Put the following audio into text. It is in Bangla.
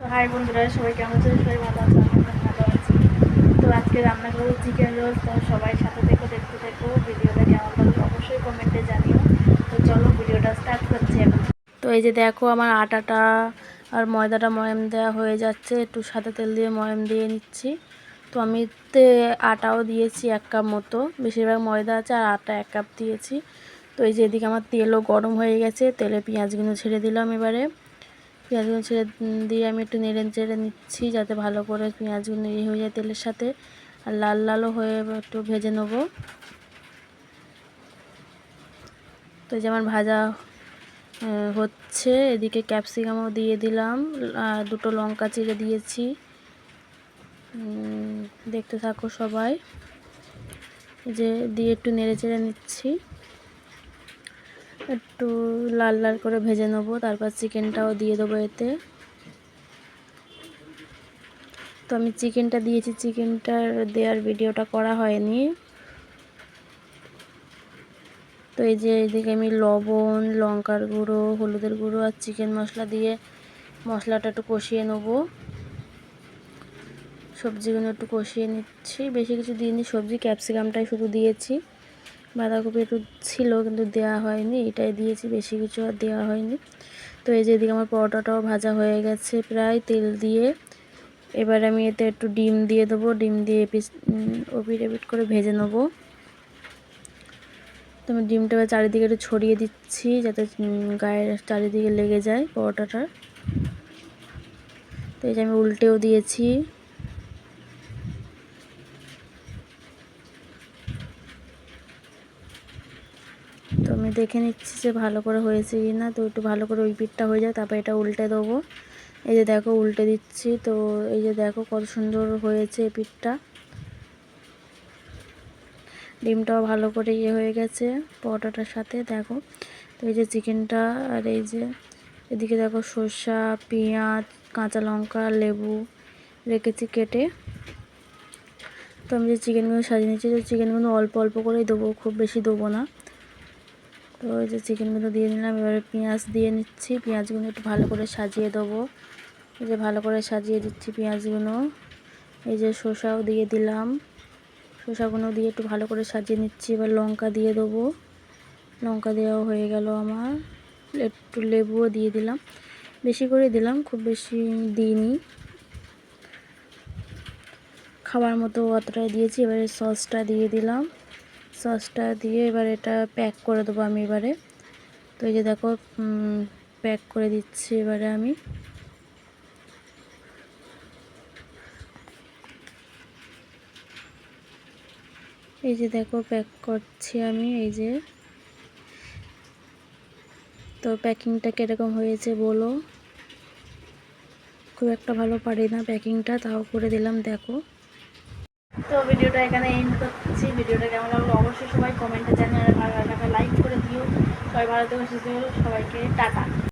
তো হাই বন্ধুরা, সবাই কেমন আছে সবাই ভালো আছে আমরা ভালো আছি। তো আজকে রান্না করব চিকেন রোল তো সবাই সাথে দেখো দেখতে দেখো ভিডিওটা কেমন লাগল অবশ্যই কমেন্টে জানিও। তো চলো ভিডিওটা স্টার্ট করছি এখন। তো এই যে দেখো, আমার আটাটা আর ময়দাটা ময়াম দেওয়া হয়ে যাচ্ছে। একটু সাদা তেল দিয়ে ময়াম দিয়ে নিচ্ছি। তো আমি আটাও দিয়েছি এক কাপ মতো। বেশিরভাগ ময়দা আছে আর আটা এক কাপ দিয়েছি। তো এই যে এদিকে আমার তেলও গরম হয়ে গেছে। তেলে পেঁয়াজগুলো ছেড়ে দিলাম এবারে। পেঁয়াজগুলো ছেড়ে দিয়ে আমি একটু নেড়ে চেড়ে নিচ্ছি যাতে ভালো করে পেঁয়াজগুলো ইয়ে হয়ে যায় তেলের সাথে। আর লাল লালও হয়ে একটু ভেজে নেব। তো যে আমার ভাজা হচ্ছে। এদিকে ক্যাপসিকামও দিয়ে দিলাম। আর দুটো লঙ্কা চিড়ে দিয়েছি। দেখতে থাকো সবাই। যে দিয়ে একটু নেড়ে চেড়ে নিচ্ছি। একটু লাল লাল করে ভেজে নেব, তারপর চিকেনটাও দিয়ে দেবো এতে। তো আমি চিকেনটা দিয়েছি, চিকেনটার দেওয়ার ভিডিওটা করা হয়নি। তো এই যে এইদিকে আমি লবণ, লঙ্কার গুঁড়ো, হলুদের গুঁড়ো আর চিকেন মশলা দিয়ে মশলাটা একটু কষিয়ে নেব। সবজিগুলো একটু কষিয়ে নিচ্ছি। বেশি কিছু দিইনি, সবজি ক্যাপসিকামটাই শুধু দিয়েছি। বাঁধাকপি একটু ছিল কিন্তু দেওয়া হয়নি, এটাই দিয়েছি, বেশি কিছু আর দেওয়া হয়নি। তো এই যে এদিকে আমার পরোটাটাও ভাজা হয়ে গেছে প্রায়, তেল দিয়ে। এবার আমি এতে একটু ডিম দিয়ে দেবো, ডিম দিয়ে পিস ওপিট এপিট করে ভেজে নেব। তো আমি ডিমটা এবার চারিদিকে একটু ছড়িয়ে দিচ্ছি যাতে গায়ের চারিদিকে লেগে যায় পরোটাটার। তো এই যে আমি উল্টেও দিয়েছি। আমি দেখে নিচ্ছি যে ভালো করে হয়েছে কি না। তো একটু ভালো করে ওই পিঠটা হয়ে যায় তারপর এটা উল্টে দেবো। এই যে দেখো, উল্টে দিচ্ছি। তো এই যে দেখো কত সুন্দর হয়েছে এই পিঠটা। ডিমটাও ভালো করে ইয়ে হয়ে গেছে পরোটাটার সাথে, দেখো। তো এই যে চিকেনটা, আর এই যে এদিকে দেখো সর্ষা, পেঁয়াজ, কাঁচা লঙ্কা, লেবু রেখেছি কেটে। তো আমি যে চিকেনগুলো সাজিয়ে নিচ্ছি যে চিকেনগুলো অল্প অল্প করেই দেবো, খুব বেশি দেবো না। তো ওই যে চিকেনগুলো দিয়ে নিলাম এবারে পেঁয়াজ দিয়ে নিচ্ছি। পেঁয়াজগুলো একটু ভালো করে সাজিয়ে দেবো। এই যে ভালো করে সাজিয়ে দিচ্ছি পেঁয়াজগুলো। এই যে শসাও দিয়ে দিলাম। শসাগুলো দিয়ে একটু ভালো করে সাজিয়ে নিচ্ছি। এবার লঙ্কা দিয়ে দেবো। লঙ্কা দেওয়া হয়ে গেল আমার। একটু লেবুও দিয়ে দিলাম। বেশি করে দিলাম, খুব বেশি দিইনি। খাবার মতো অতটাই দিয়েছি। এবারে সসটা দিয়ে দিলাম। সসটা দিয়ে এবার এটা প্যাক করে দেবো আমি এবারে। তো এই যে দেখো প্যাক করে দিচ্ছি এবারে আমি। এই যে দেখো, প্যাক করছি আমি, এই যে। তো প্যাকিংটা কীরকম হয়েছে বলো? খুব একটা ভালো পারি না প্যাকিংটা, তাও করে দিলাম, দেখো। তো ভিডিওটা এখানে এন্ড করছি। ভিডিওটা কেমন লাগল অবশ্যই সবাই ভালো থেকো সুস্থ। সবাইকে টাটা